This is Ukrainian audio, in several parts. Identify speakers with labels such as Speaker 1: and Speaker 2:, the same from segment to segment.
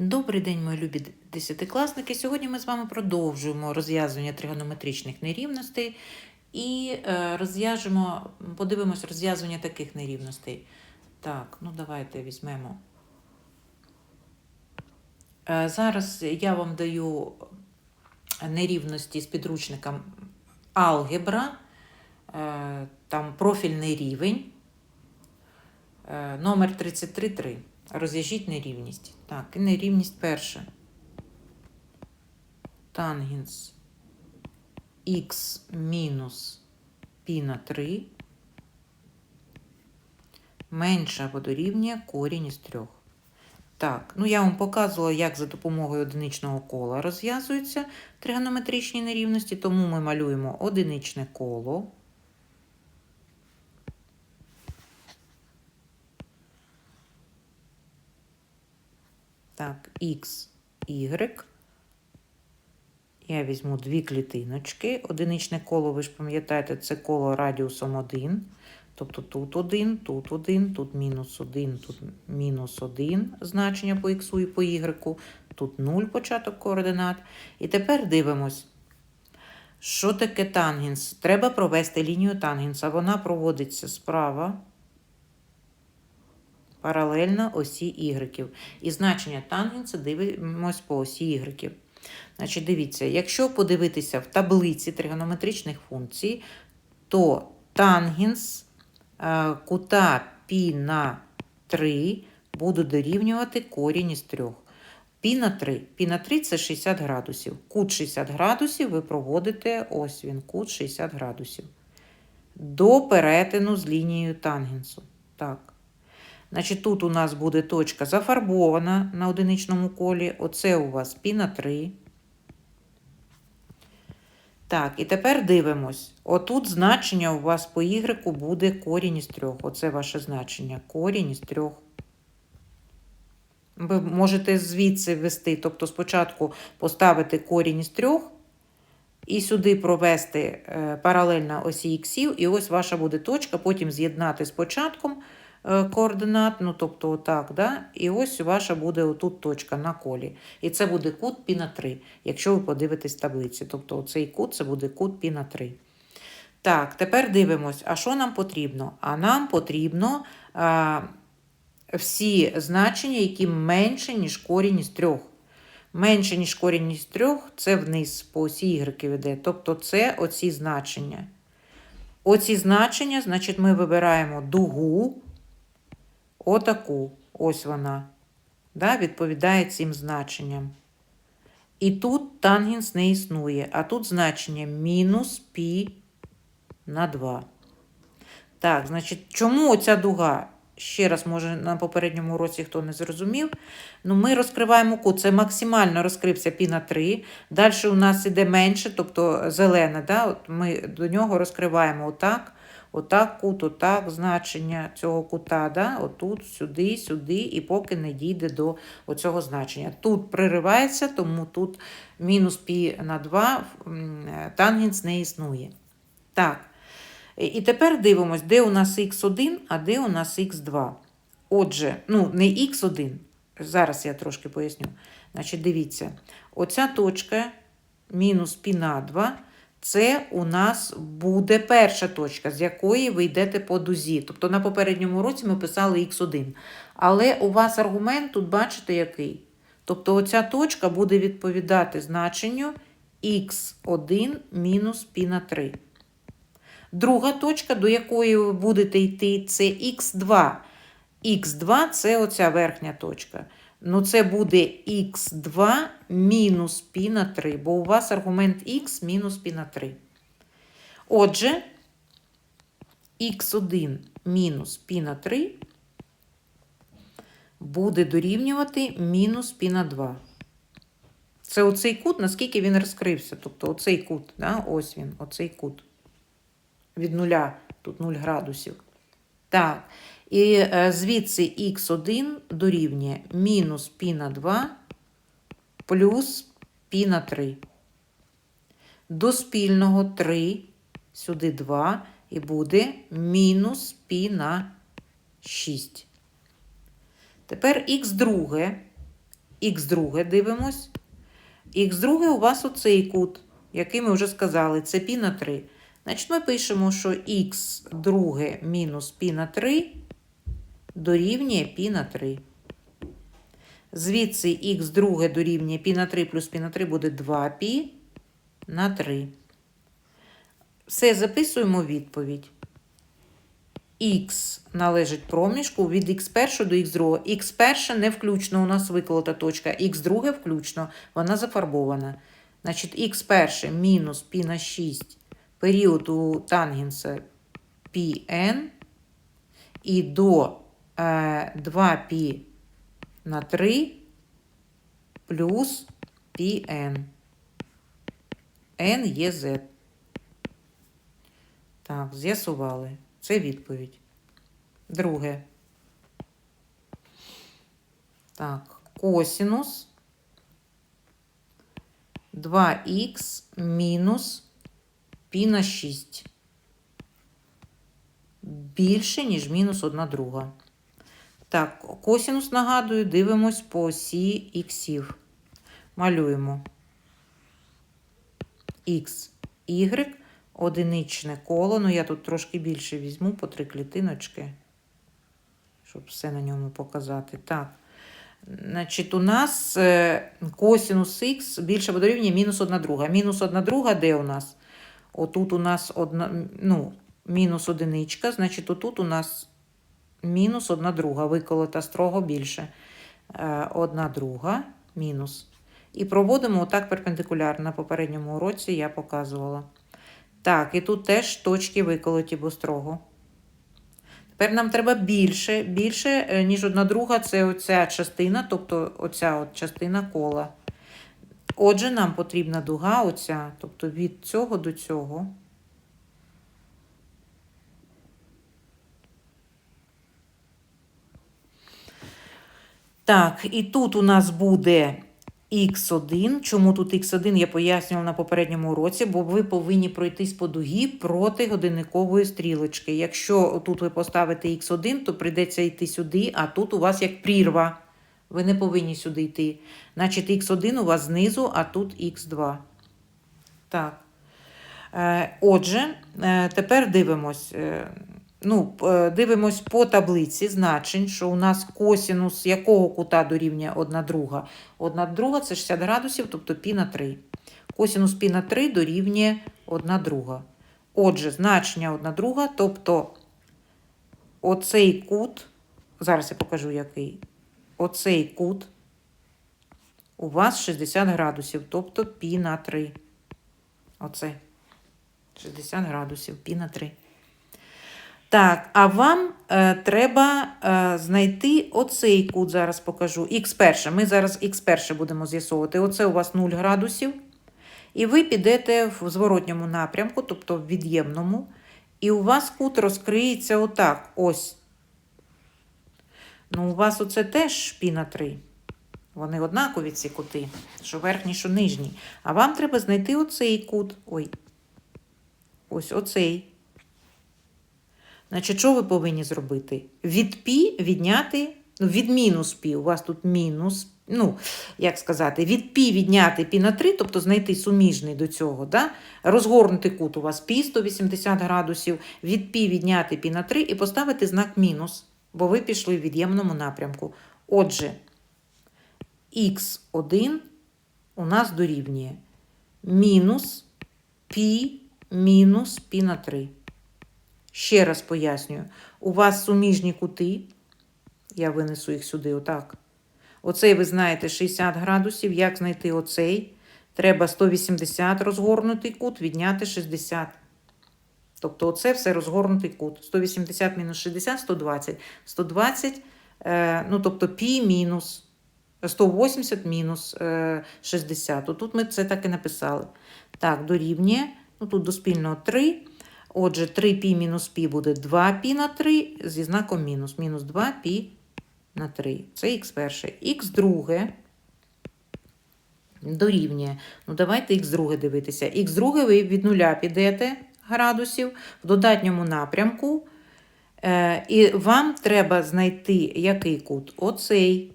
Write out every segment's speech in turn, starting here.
Speaker 1: Добрий день, мої любі десятикласники. Сьогодні ми з вами продовжуємо розв'язування тригонометричних нерівностей і е, розв'яжемо, подивимось розв'язування таких нерівностей. Так, ну давайте візьмемо. Е, Зараз я вам даю нерівності з підручником алгебра, е, там профільний рівень, номер 33.3. Розв'яжіть нерівність. Так, і нерівність перша. Тангенс х мінус π на 3 менше або дорівнює корінь із 3. Так, ну я вам показувала, як за допомогою одиничного кола розв'язуються тригонометричні нерівності, тому ми малюємо одиничне коло. Так, X, Y. Я візьму дві клітиночки. Одиничне коло, ви ж пам'ятаєте, це коло радіусом 1. Тобто тут 1, тут 1, тут мінус 1, тут мінус 1 значення по х і по y, тут 0 початок координат. І тепер дивимось, що таке тангенс. Треба провести лінію тангенса. Вона проводиться справа паралельно осі Y. І значення тангенса дивимось по осі Y. Значить, дивіться, якщо подивитися в таблиці тригонометричних функцій, то тангенс е, кута π на 3 буде дорівнювати корінь із 3. Пі на 3. Пі на 3 це 60 градусів. Кут 60 градусів ви проводите, ось він, кут 60 градусів. До перетину з лінією тангенсу. Так. Значить, тут у нас буде точка зафарбована на одиничному колі. Оце у вас пі на 3. Так, і тепер дивимось. Отут значення у вас по y буде корінь із 3. Оце ваше значення. Корінь із 3. Ви можете звідси ввести, тобто спочатку поставити корінь із 3 і сюди провести е, паралельно осі іксів, і ось ваша буде точка, потім з'єднати з початком координат, ну тобто отак, да? і ось ваша буде отут точка на колі. І це буде кут пі на 3, якщо ви подивитесь таблиці. Тобто оцей кут це буде кут пі на 3. Так, тепер дивимось, а що нам потрібно? А нам потрібно а, всі значення, які менше, ніж корінь із 3. Менше, ніж корінь із 3, це вниз по осі Y веде. Тобто це оці значення. Оці значення, значить, ми вибираємо дугу, отаку, ось вона, да, відповідає цим значенням. І тут тангенс не існує, а тут значення мінус пі на 2. Так, значить, чому оця дуга? Ще раз, може, на попередньому уроці хто не зрозумів. Ну, Ми розкриваємо кут. Це максимально розкрився пі на 3. Далі у нас іде менше, тобто зелене. Да? От Ми до нього розкриваємо отак, отак кут, отак значення цього кута. Да? Отут, сюди, сюди, і поки не дійде до оцього значення. Тут приривається, тому тут мінус пі на 2 тангенс не існує. Так. І тепер дивимось, де у нас х1, а де у нас х2. Отже, ну, не х1, зараз я трошки поясню. Значить, дивіться, оця точка мінус пі на 2, це у нас буде перша точка, з якої ви йдете по дузі. Тобто на попередньому році ми писали х1. Але у вас аргумент тут, бачите, який? Тобто оця точка буде відповідати значенню х1 мінус пі на 3. Друга точка, до якої ви будете йти, це х2. Х2 це оця верхня точка. Ну, це буде х2 мінус пі на 3, бо у вас аргумент х мінус пі на 3. Отже, х1 мінус пі на 3 буде дорівнювати мінус пі на 2. Це оцей кут, наскільки він розкрився. Тобто оцей кут, да? ось він, оцей кут. Від нуля, тут 0 градусів. Так. І е, звідси х1 дорівнює мінус пі на 2 плюс пі на 3. До спільного 3, сюди 2, і буде мінус пі на 6. Тепер х2. Х2 дивимось. Х2 у вас оцей кут, який ми вже сказали, це пі на 3. Значить, ми пишемо, що х друге мінус пі на 3 дорівнює пі на 3. Звідси х друге дорівнює пі на 3 плюс пі на 3 буде 2 пі на 3. Все, записуємо відповідь. Х належить проміжку від х1 до х2. х1 не включно у нас виколота точка, х2 включно, вона зафарбована. Значить, х1 мінус пі на 6 періоду тангенса Pn і до е, 2π на 3 плюс Pn. N є Z. Так, з'ясували. Це відповідь. Друге. Так, косінус 2х мінус пі на 6. Більше, ніж мінус 1 друга. Так, косінус, нагадую, дивимось по осі іксів. Малюємо х, y, одиничне коло. Ну, я тут трошки більше візьму по три клітиночки, щоб все на ньому показати. Так. Значить, у нас е, косінус х більше або дорівнює мінус 1 друга. Мінус 1 друга де у нас? Отут у нас одна, ну, мінус одиничка, значить, отут у нас мінус 1 друга. Виколота строго більше. Е, Одна друга мінус. І проводимо отак перпендикулярно. На попередньому уроці я показувала. Так, і тут теж точки виколоті, бо строго. Тепер нам треба більше, більше, е, ніж одна друга, це оця частина, тобто оця от частина кола. Отже, нам потрібна дуга оця, тобто від цього до цього. Так, і тут у нас буде х1. Чому тут х1 я пояснювала на попередньому уроці, бо ви повинні пройтись по дугі проти годинникової стрілочки. Якщо тут ви поставите х1, то прийдеться йти сюди, а тут у вас як прірва. Ви не повинні сюди йти. Значить, х1 у вас знизу, а тут х2. Так. Е, Отже, е, тепер дивимось. е, Ну, дивимось по таблиці значень, що у нас косінус якого кута дорівнює 1 друга. 1 друга це 60 градусів, тобто пі на 3. Косінус пі на 3 дорівнює 1 друга. Отже, значення 1 друга, тобто оцей кут, зараз я покажу який. Оцей кут у вас 60 градусів, тобто пі на 3. Оце. 60 градусів, пі на 3. Так, а вам е, треба е, знайти оцей кут, зараз покажу. Х перше. Ми зараз х перше будемо з'ясовувати. Оце у вас 0 градусів. І ви підете в зворотньому напрямку, тобто в від'ємному. І у вас кут розкриється отак. Ось. Ну, у вас оце теж пі на 3. Вони однакові ці кути, що верхній, що нижній. А вам треба знайти оцей кут. Ой. Ось оцей. Значить, що ви повинні зробити? Від пі відняти, ну, від мінус пі, у вас тут мінус, ну, як сказати, від пі відняти пі на 3, тобто знайти суміжний до цього, да? розгорнути кут у вас пі 180 градусів, від пі відняти пі на 3 і поставити знак мінус, бо ви пішли в від'ємному напрямку. Отже, х1 у нас дорівнює мінус пі мінус пі на 3. Ще раз пояснюю, у вас суміжні кути, я винесу їх сюди, отак. Оцей, ви знаєте, 60 градусів. Як знайти оцей? Треба 180 розгорнутий кут, відняти 60. Тобто, оце все розгорнутий кут. 180 мінус 60 120. 120, е, ну, тобто пі мінус 180 мінус е, 60. Отут ми це так і написали. Так, дорівнює. Ну, тут до спільного 3. Отже, 3π мінус π буде 2π на 3 зі знаком мінус. Мінус 2π на 3. Це х перше. Х друге дорівнює. Ну, давайте х друге дивитися. Х друге ви від нуля підете градусів в додатньому напрямку. Е, і вам треба знайти який кут? Оцей.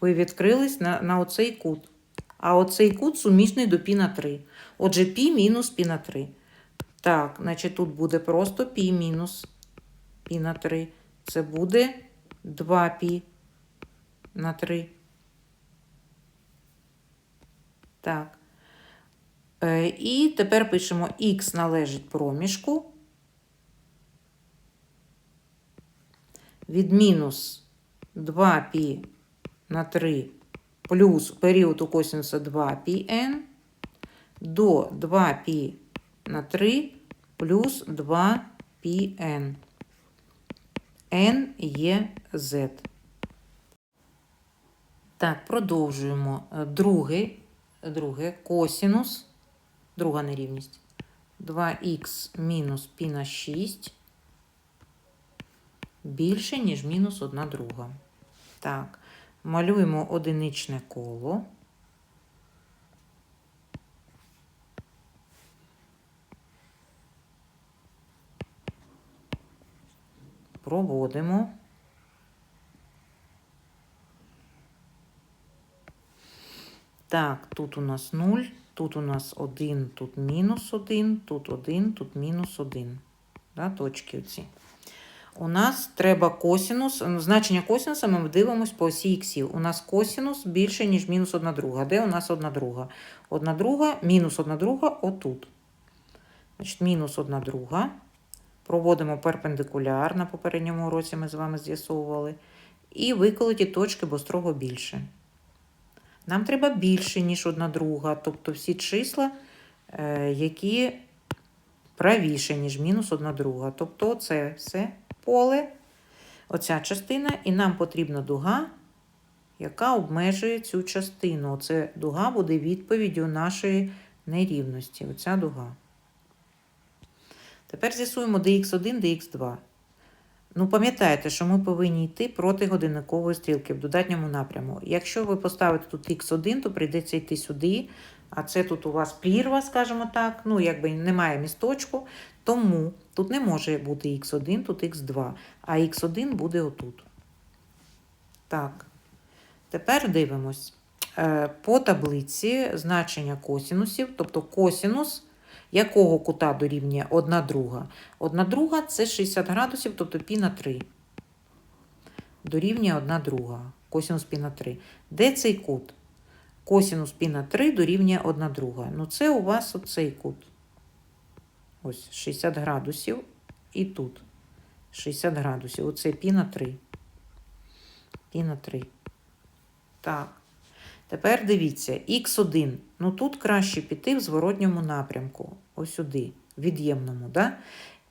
Speaker 1: ви відкрились на, на оцей кут. А оцей кут суміжний до пі на 3. Отже, пі мінус пі на 3. Так, значить тут буде просто пі мінус пі на 3. Це буде 2 пі на 3. Так. Е, І тепер пишемо х належить проміжку від мінус 2 пі на 3 плюс період у косинуса 2 πn до 2 пі на 3 плюс 2 πn. n є z. Так, продовжуємо. Другий, друге косинус, друга нерівність. 2х мінус пі на 6 більше, ніж мінус 1 друга. Так, малюємо одиничне коло. Проводимо. Так, тут у нас 0, тут у нас 1, тут мінус 1, тут 1, тут мінус 1. Да, точки оці. У нас треба косінус. ну, Значення косінуса ми дивимося по осі іксів. У нас косінус більше, ніж мінус 1 друга. Де у нас 1 друга? 1 друга, мінус 1 друга отут. Значить, мінус 1 друга. Проводимо перпендикуляр. На попередньому уроці ми з вами з'ясовували. І виколоті точки, бо строго більше. Нам треба більше, ніж 1 друга. Тобто всі числа, е, які правіше, ніж мінус 1 друга. Тобто це все поле, оця частина, і нам потрібна дуга, яка обмежує цю частину. Оце дуга буде відповіддю нашої нерівності. Оця дуга. Тепер з'ясуємо dx1, dx2. Ну, пам'ятаєте, що ми повинні йти проти годинникової стрілки в додатньому напряму. Якщо ви поставите тут х1, то прийдеться йти сюди, а це тут у вас прірва, скажімо так, ну, якби немає місточку, тому тут не може бути х1, тут х2, а х1 буде отут. Так, тепер дивимось. Е, По таблиці значення косінусів, тобто косінус якого кута дорівнює 1 друга? 1 друга це 60 градусів, тобто пі на 3. Дорівнює 1 друга. Косінус пі на 3. Де цей кут? Косінус пі на 3 дорівнює 1 друга. Ну, це у вас оцей кут. Ось 60 градусів. І тут 60 градусів. Оце пі на 3. Пі на 3. Так. Тепер дивіться, х1. Ну тут краще піти в зворотньому напрямку. Ось сюди, від'ємному. Да?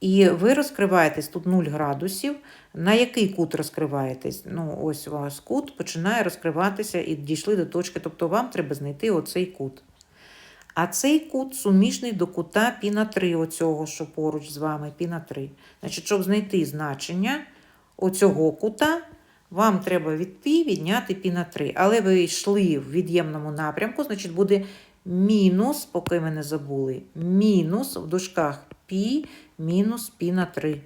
Speaker 1: І ви розкриваєтесь тут 0 градусів. На який кут розкриваєтесь? Ну, ось у вас кут починає розкриватися і дійшли до точки. Тобто вам треба знайти оцей кут. А цей кут суміжний до кута пі на 3, оцього, що поруч з вами, пі на 3. Значить, щоб знайти значення оцього кута, вам треба від пі відняти пі на 3. Але ви йшли в від'ємному напрямку, значить буде мінус, поки ми не забули, мінус в дужках пі мінус пі на 3.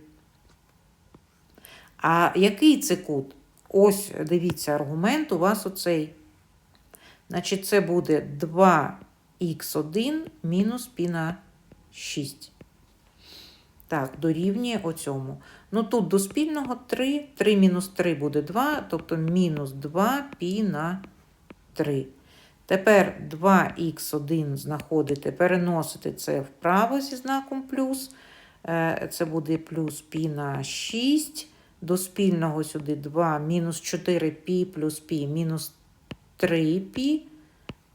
Speaker 1: А який це кут? Ось, дивіться, аргумент у вас оцей. Значить, це буде 2х1 мінус пі на 6. Так, дорівнює оцьому. Ну тут до спільного 3, 3 мінус 3 буде 2, тобто мінус 2 пі на 3. Тепер 2х1 знаходите, переносите це вправо зі знаком плюс. Е, Це буде плюс пі на 6. До спільного сюди 2, мінус 4 пі плюс пі, мінус 3 пі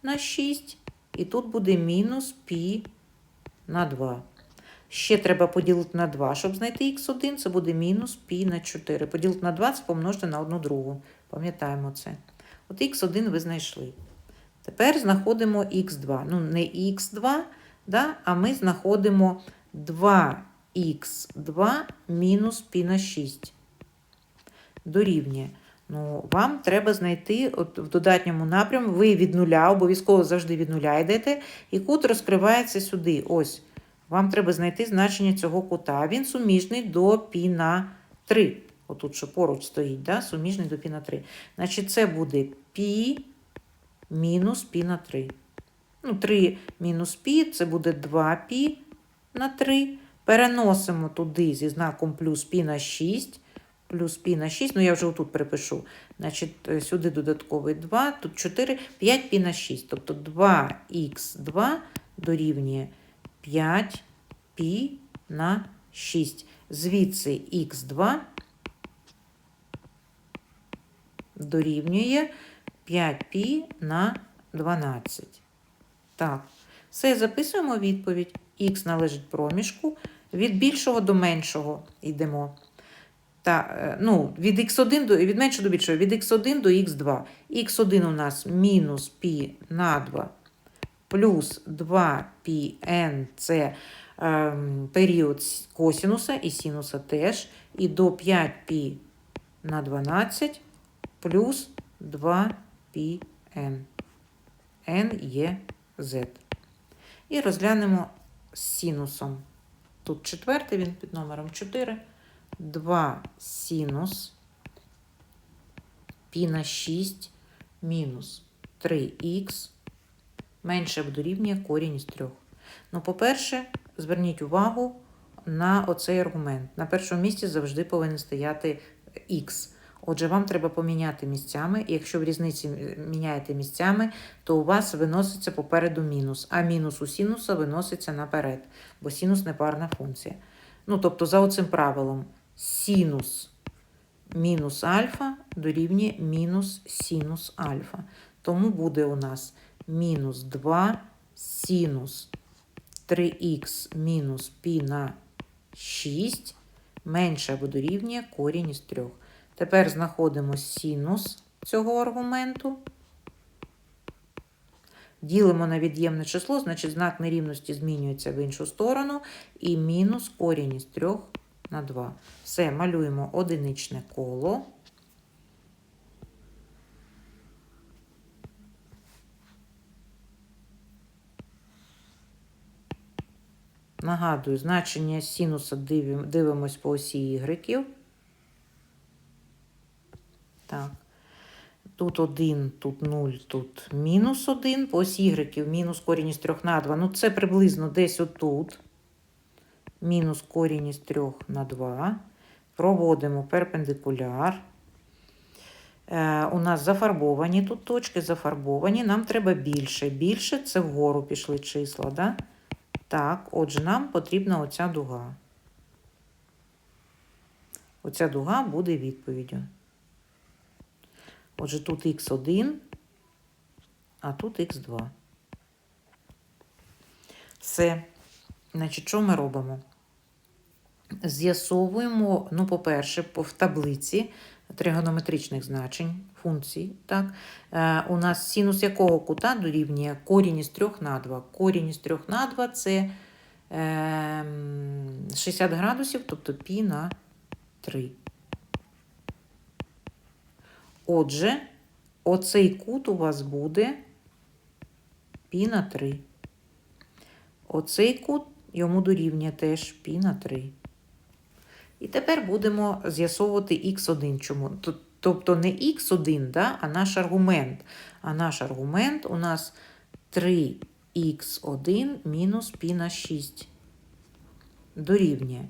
Speaker 1: на 6. І тут буде мінус пі на 2. Ще треба поділити на 2, щоб знайти х1, це буде мінус пі на 4. Поділити на 2 це помножити на одну другу. Пам'ятаємо це. От х1 ви знайшли. Тепер знаходимо х2. Ну, не х2, да, а ми знаходимо 2х2 мінус пі на 6. Дорівнює. Ну, вам треба знайти от в додатньому напрямку, ви від нуля, обов'язково завжди від нуля йдете, і кут розкривається сюди. Ось. Вам треба знайти значення цього кута. Він суміжний до пі на 3. Отут, що поруч стоїть, да? суміжний до пі на 3. Значить, це буде пі мінус пі на 3. Ну, 3 мінус пі, це буде 2 пі на 3. Переносимо туди зі знаком плюс пі на 6. Плюс пі на 6, ну я вже отут припишу. Значить, е, сюди додатковий 2, тут 4, 5 пі на 6. Тобто 2х2 дорівнює 5 пі на 6. Звідси х2 дорівнює 5 пі на 12. Так, все, записуємо відповідь. Х належить проміжку. Від більшого до меншого йдемо. Та, е, ну, від x1 до від меншого до більшого, від x1 до x2. x1 у нас мінус π на 2 плюс 2 πn це ем, період с- косінуса і синуса теж. І до 5 π на 12 плюс 2 πn. n є z. І розглянемо з синусом. Тут четвертий, він під номером 4. 2 синус пі на 6 мінус 3х менше дорівнює корінь із 3. Ну, по-перше, зверніть увагу на оцей аргумент. На першому місці завжди повинен стояти х. Отже, вам треба поміняти місцями. І якщо в різниці міняєте місцями, то у вас виноситься попереду мінус, а мінус у синуса виноситься наперед, бо синус непарна функція. Ну, тобто, за оцим правилом, синус мінус альфа дорівнює мінус синус альфа. Тому буде у нас мінус 2 синус 3х мінус пі на 6 менше або дорівнює корінь із 3. Тепер знаходимо синус цього аргументу. Ділимо на від'ємне число, значить знак нерівності змінюється в іншу сторону. І мінус корінь із 3 на 2. Все, малюємо одиничне коло. Нагадую, значення синуса дивим- дивимось по осі ігреків. Так. Тут 1, тут 0, тут мінус 1. По осі ігреків мінус корінь із 3 на 2. Ну, це приблизно десь отут. Мінус корінь із 3 на 2. Проводимо перпендикуляр. Е, у нас зафарбовані тут точки, зафарбовані. Нам треба більше. Більше це вгору пішли числа. Да? Так, отже, нам потрібна оця дуга. Оця дуга буде відповіддю. Отже, тут х1, а тут х2. Все. Значить, що ми робимо? З'ясовуємо, ну, по-перше, в таблиці тригонометричних значень функцій. Так? Е, у нас синус якого кута дорівнює корінь із 3 на 2. Корінь із 3 на 2 це е, 60 градусів, тобто пі на 3. Отже, оцей кут у вас буде пі на 3. Оцей кут йому дорівнює теж пі на 3. І тепер будемо з'ясовувати х1. Чому? Тобто не х1, да, а наш аргумент. А наш аргумент у нас 3х1 мінус пі на 6. Дорівнює.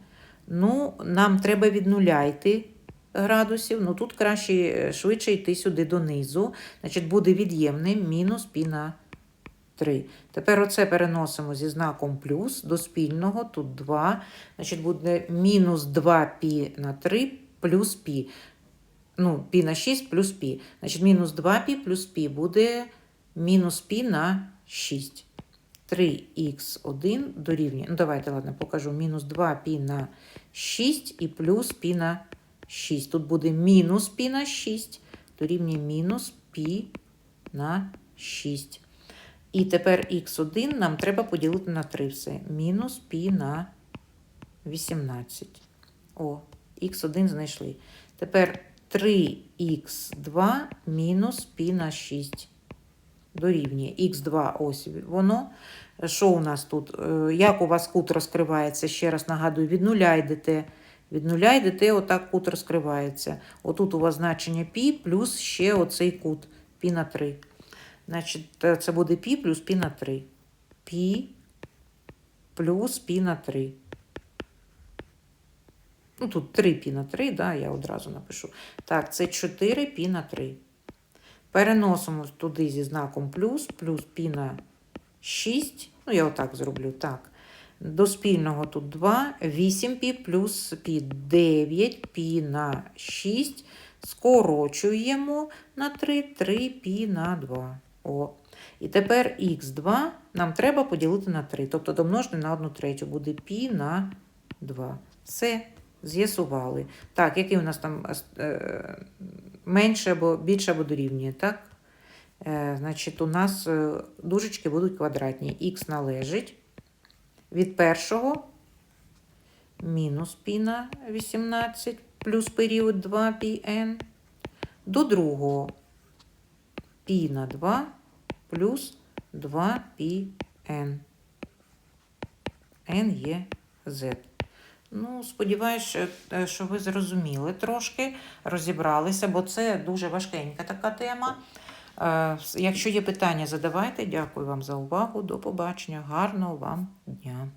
Speaker 1: Ну, нам треба від нуля йти градусів. Ну, тут краще е, швидше йти сюди донизу. Значить, буде від'ємне мінус пі на 3. Тепер оце переносимо зі знаком плюс до спільного, тут 2. Значить, буде мінус 2 пі на 3 плюс пі. Ну, пі на 6 плюс пі. Значить, мінус 2 пі плюс пі буде мінус пі на 6. 3х1 дорівнює. Ну, давайте, ладно, покажу. Мінус 2 пі на 6 і плюс пі на 6. Тут буде мінус пі на 6, дорівнює мінус пі на 6. І тепер х1 нам треба поділити на 3 все. Мінус пі на 18. О, х1 знайшли. Тепер 3х2 мінус пі на 6. Дорівнює х2 ось воно. Що у нас тут? Е, Як у вас кут розкривається? Ще раз нагадую, від нуля йдете Від нуля йдете, отак кут розкривається. Отут у вас значення пі плюс ще оцей кут пі на 3. Значить, е, це буде пі плюс пі на 3. Пі плюс пі на 3. Ну, тут 3 пі на 3, да, я одразу напишу. Так, це 4 пі на 3. Переносимо туди зі знаком плюс, плюс пі на 6. Ну, я отак зроблю, так. До спільного тут 2, 8 пі плюс пі 9 пі на 6. Скорочуємо на 3, 3 пі на 2. О. І тепер х2 нам треба поділити на 3. Тобто домножити на 1 третю буде пі на 2. Все, з'ясували. Так, який у нас там е, менше або більше або дорівнює, так? Е, значить, у нас е, дужечки будуть квадратні. Х належить від першого мінус пі на 18 плюс період 2 πn до другого пі на 2 плюс 2 πn. n є z. Ну, сподіваюся, що ви зрозуміли трошки, розібралися, бо це дуже важкенька така тема. Е, Якщо є питання, задавайте. Дякую вам за увагу. До побачення. Гарного вам дня.